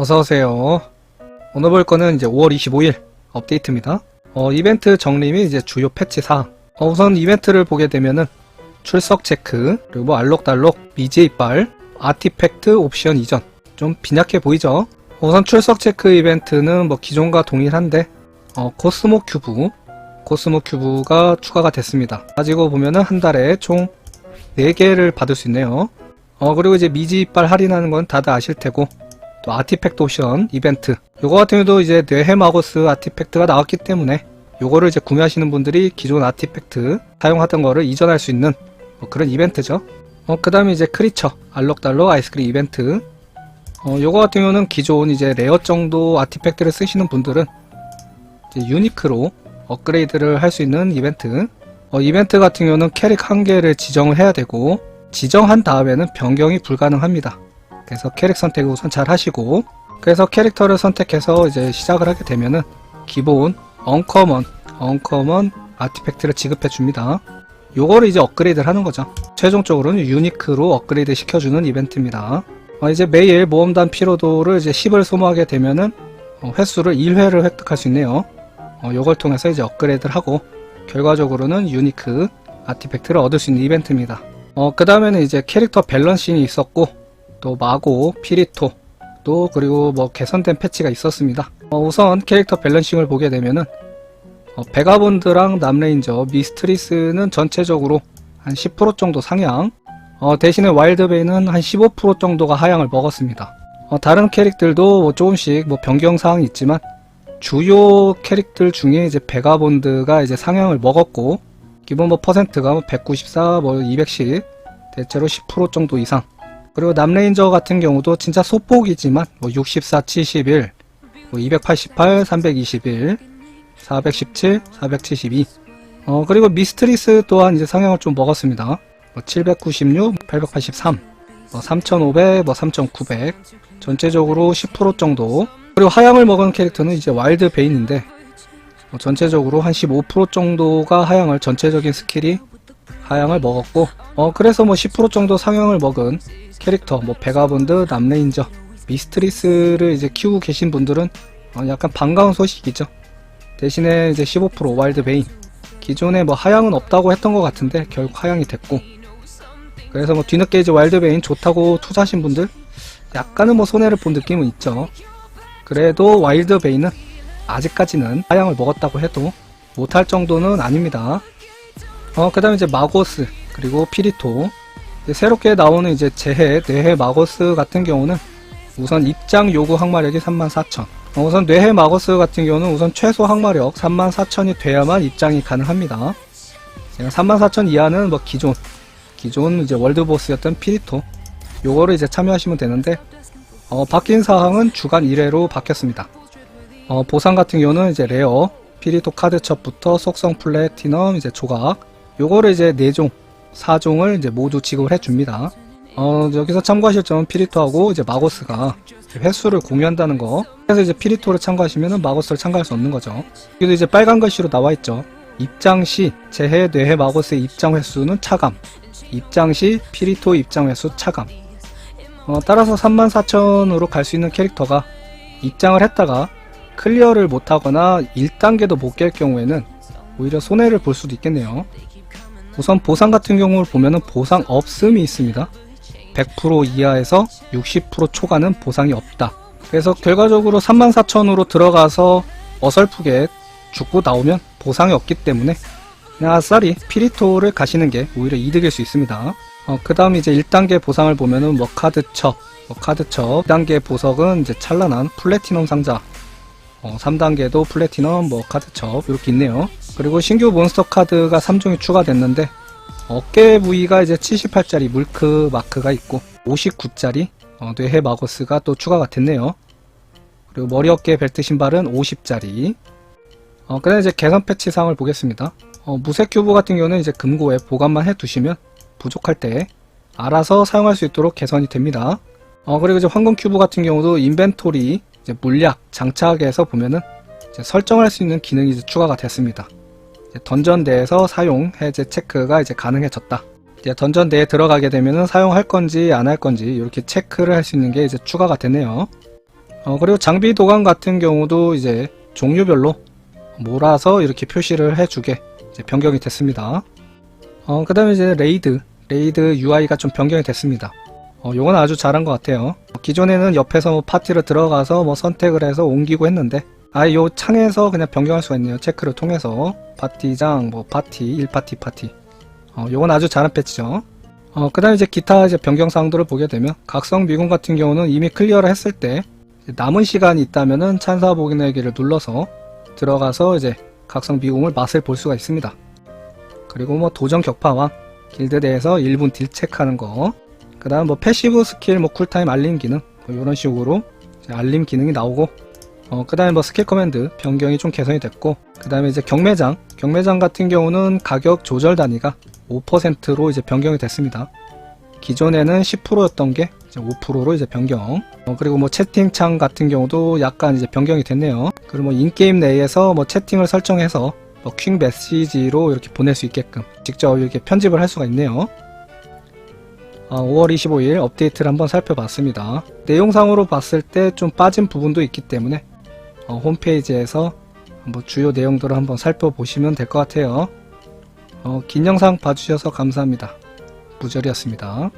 어서오세요. 오늘 볼 거는 이제 5월 25일 업데이트입니다. 어, 이벤트 정리 및 이제 주요 패치 사항. 어, 우선 이벤트를 보게 되면은 출석 체크, 그리고 뭐 알록달록, 미제 이빨, 아티팩트 옵션 이전. 좀 빈약해 보이죠? 우선 출석 체크 이벤트는 뭐 기존과 동일한데, 어, 코스모 큐브, 코스모 큐브가 추가가 됐습니다. 가지고 보면은 한 달에 총 4개를 받을 수 있네요. 어, 그리고 이제 미지 이빨 할인하는 건 다들 아실 테고, 또 아티팩트 옵션 이벤트. 요거 같은 경우도 이제 뇌해 마고스 아티팩트가 나왔기 때문에 요거를 이제 구매하시는 분들이 기존 아티팩트 사용하던 거를 이전할 수 있는 뭐 그런 이벤트죠. 어, 그 다음에 이제 크리처 알록달록 아이스크림 이벤트. 어, 요거 같은 경우는 기존 이제 레어 정도 아티팩트를 쓰시는 분들은 유니크로 업그레이드를 할 수 있는 이벤트. 어, 이벤트 같은 경우는 캐릭 한 개를 지정을 해야 되고 지정한 다음에는 변경이 불가능합니다 그래서 캐릭 선택을 우선 잘 하시고 그래서 캐릭터를 선택해서 이제 시작을 하게 되면은 기본 언커먼 언커먼 아티팩트를 지급해 줍니다. 요거를 이제 업그레이드를 하는 거죠. 최종적으로는 유니크로 업그레이드 시켜주는 이벤트입니다. 어, 이제 매일 모험단 피로도를 이제 10을 소모하게 되면은 어, 횟수를 1회를 획득할 수 있네요. 어, 요걸 통해서 이제 업그레이드를 하고 결과적으로는 유니크 아티팩트를 얻을 수 있는 이벤트입니다. 어, 그 다음에는 이제 캐릭터 밸런싱이 있었고 또 마고, 피리토, 또 그리고 뭐 개선된 패치가 있었습니다. 어, 우선 캐릭터 밸런싱을 보게 되면은 어, 베가본드랑 남레인저, 미스트리스는 전체적으로 한 10% 정도 상향, 어, 대신에 와일드베이는 한 15% 정도가 하향을 먹었습니다. 어, 다른 캐릭들도 뭐 조금씩 뭐 변경 사항이 있지만 주요 캐릭들 중에 이제 베가본드가 이제 상향을 먹었고 기본 뭐 퍼센트가 뭐 194, 뭐 210, 대체로 10% 정도 이상 그리고 남레인저 같은 경우도 진짜 소폭이지만 뭐 64, 71, 뭐 288, 321, 417, 472. 어 그리고 미스트리스 또한 이제 상향을 좀 먹었습니다. 뭐 796, 883, 뭐 3500, 뭐 3900. 전체적으로 10% 정도. 그리고 하향을 먹은 캐릭터는 이제 와일드 베인인데 뭐 전체적으로 한 15% 정도가 하향을 전체적인 스킬이 하향을 먹었고 어 그래서 뭐 10% 정도 상향을 먹은 캐릭터 뭐 베가본드, 남레인저, 미스트리스를 이제 키우고 계신 분들은 어 약간 반가운 소식이죠. 대신에 이제 15% 와일드 베인 기존에 뭐 하향은 없다고 했던 것 같은데 결국 하향이 됐고 그래서 뭐 뒤늦게 이제 와일드 베인 좋다고 투자하신 분들 약간은 뭐 손해를 본 느낌은 있죠. 그래도 와일드 베인은 아직까지는 하향을 먹었다고 해도 못할 정도는 아닙니다. 어, 그 다음에 이제 마고스, 그리고 피리토. 새롭게 나오는 이제 재해, 뇌해 마고스 같은 경우는 우선 입장 요구 항마력이 34,000. 어, 우선 뇌해 마고스 같은 경우는 우선 최소 항마력 34,000이 돼야만 입장이 가능합니다. 34,000 이하는 뭐 기존, 기존 이제 월드보스였던 피리토. 요거를 이제 참여하시면 되는데, 어, 바뀐 사항은 주간 1회로 바뀌었습니다. 어, 보상 같은 경우는 이제 레어, 피리토 카드첩부터 속성 플래티넘, 이제 조각, 요거를 이제 4종, 4종을 이제 모두 지급을 해줍니다. 어, 여기서 참고하실 점은 피리토하고 이제 마고스가 횟수를 공유한다는 거. 그래서 이제 피리토를 참고하시면 마고스를 참가할 수 없는 거죠. 여기도 이제 빨간 글씨로 나와 있죠. 입장 시 재해 뇌해 마고스의 입장 횟수는 차감. 입장 시 피리토 입장 횟수 차감. 어, 따라서 34,000으로 갈 수 있는 캐릭터가 입장을 했다가 클리어를 못하거나 1단계도 못 깰 경우에는 오히려 손해를 볼 수도 있겠네요. 우선 보상 같은 경우를 보면은 보상 없음이 있습니다. 100% 이하에서 60% 초과는 보상이 없다. 그래서 결과적으로 34,000으로 들어가서 어설프게 죽고 나오면 보상이 없기 때문에 그냥 아싸리 피리토를 가시는 게 오히려 이득일 수 있습니다. 어, 그 다음 이제 1단계 보상을 보면은 뭐 카드첩, 뭐 카드첩, 2단계 보석은 이제 찬란한 플래티넘 상자, 어, 3단계도 플래티넘, 뭐 카드첩 이렇게 있네요. 그리고 신규 몬스터 카드가 3종이 추가됐는데 어깨 부위가 이제 78짜리 물크 마크가 있고 59짜리 어, 뇌해 마고스가 또 추가가 됐네요. 그리고 머리 어깨 벨트 신발은 50짜리. 어, 그다음 이제 개선 패치 사항을 보겠습니다. 어, 무색 큐브 같은 경우는 이제 금고에 보관만 해 두시면 부족할 때 알아서 사용할 수 있도록 개선이 됩니다. 어, 그리고 이제 황금 큐브 같은 경우도 인벤토리 이제 물약 장착에서 보면은 설정할 수 있는 기능이 추가가 됐습니다. 던전 내에서 사용 해제 체크가 이제 가능해졌다. 이제 던전 내에 들어가게 되면은 사용할 건지 안 할 건지 이렇게 체크를 할 수 있는 게 이제 추가가 되네요. 어, 그리고 장비 도감 같은 경우도 이제 종류별로 몰아서 이렇게 표시를 해주게 변경이 됐습니다. 어, 그 다음에 이제 레이드. 레이드 UI가 좀 변경이 됐습니다. 어, 요건 아주 잘한 것 같아요. 기존에는 옆에서 뭐 파티를 들어가서 뭐 선택을 해서 옮기고 했는데, 아, 요 창에서 그냥 변경할 수가 있네요. 체크를 통해서. 파티장, 뭐, 파티, 1파티, 파티. 어, 요건 아주 잘한 패치죠. 어, 그 다음에 이제 기타 이제 변경사항들을 보게 되면, 각성 미군 같은 경우는 이미 클리어를 했을 때, 남은 시간이 있다면은 찬사 보기내기를 눌러서 들어가서 이제 각성 미궁을 맛을 볼 수가 있습니다. 그리고 뭐 도전 격파왕, 길드 내에서 1분 딜 체크하는 거, 그 다음 뭐 패시브 스킬, 뭐 쿨타임 알림 기능, 뭐 이런 식으로 알림 기능이 나오고, 어, 그 다음에 뭐 스킬 커맨드 변경이 좀 개선이 됐고, 그 다음에 이제 경매장, 경매장 같은 경우는 가격 조절 단위가 5%로 이제 변경이 됐습니다. 기존에는 10%였던 게 이제 5%로 이제 변경. 어, 그리고 뭐 채팅창 같은 경우도 약간 이제 변경이 됐네요. 그리고 뭐 인게임 내에서 뭐 채팅을 설정해서 뭐 퀵 메시지로 이렇게 보낼 수 있게끔 직접 이렇게 편집을 할 수가 있네요. 아, 5월 25일 업데이트를 한번 살펴봤습니다. 내용상으로 봤을 때 좀 빠진 부분도 있기 때문에 어, 홈페이지에서 한번 주요 내용들을 한번 살펴보시면 될 것 같아요. 어, 긴 영상 봐주셔서 감사합니다. 부절이었습니다.